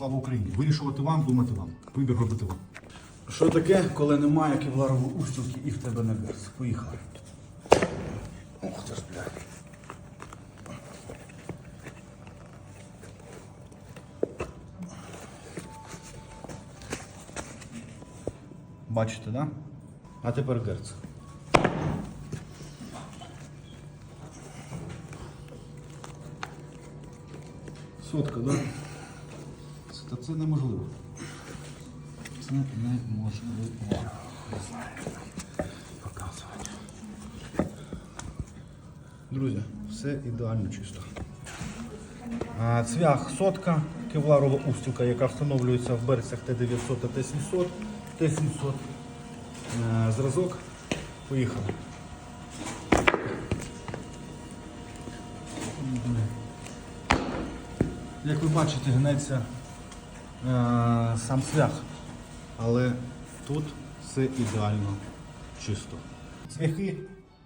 Слава Україні! Вирішувати вам, думати вам. Вибір робити вам. Що таке, коли немає кевларової устілки і в тебе не верс? Поїхали. Ух ти ж, блядь. Бачите, да? А тепер герц. Сотка, да? Це, це неможливо. Це неможливо. Показувати. Друзі, все ідеально чисто. Цвях сотка, кевларова устілка, яка встановлюється в берцях Т-900 та Т-700. Т-700. Е, Зразок. Поїхали. Як ви бачите, гнеться сам цвях. Але тут все ідеально чисто. Цвяхи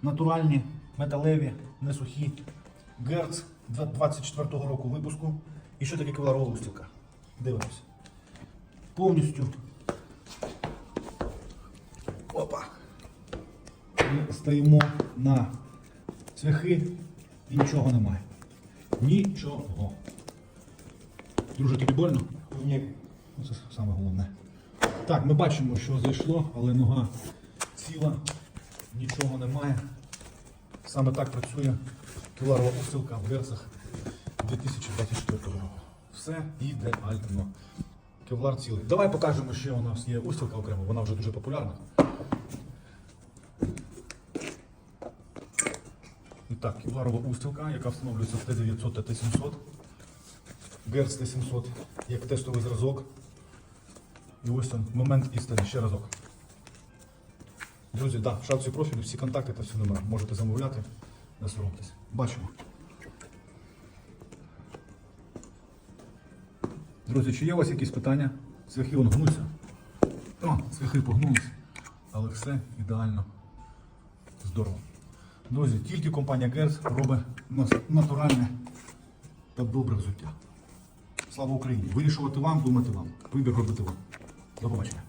натуральні, металеві, не сухі. Герц 24-го року випуску. І що таке кевларова устілка? Дивимося. Повністю. Опа. Ми стоїмо на цвяхи і нічого немає. Нічого. Друже, тобі больно? Ні. Це саме головне. Так, ми бачимо, що зайшло, але нога ціла, нічого немає. Саме так працює кіларова устилка в версах 2024 року. Все ідеально. Кевлар цілий. Давай покажемо, що у нас є устілка окремо, вона вже дуже популярна. І так, кевларова устілка, яка встановлюється в Т900 та Т700. Герц Т700 як тестовий зразок. І ось він, момент істини, ще разок. Друзі, да, в шапці профілю всі контакти та всі номера. Можете замовляти, не соромтесь. Бачимо. Друзі, чи є у вас якісь питання? Цвяхи вон гнуться. О, цвяхи погнулись, але все ідеально здорово. Друзі, тільки компанія Герц робить натуральне та добре взуття. Слава Україні! Вирішувати вам, думати вам. Вибір робити вам. До побачення.